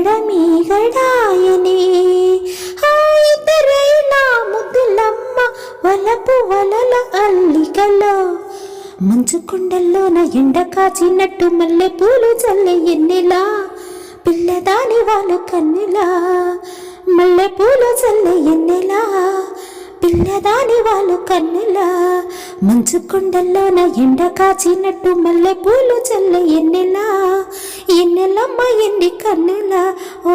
మంచు కుండల్లో నా వలపు వలల మంచు ఎండ కాచినట్టు మల్లె పూలు చల్లె ఎన్నెలా పిల్లదాని వాళ్ళు కన్నెలా మల్లె పూలు చల్లె ఎన్నెలా పిల్లదాని వాళ్ళు కన్నెలా మంచు కుండల్లోన ఎండ కాచినట్టు మల్లె పూలు చల్లె ఎన్నెలా ఎన్నెలమ్మ ఎండి కన్నెలా. ఓ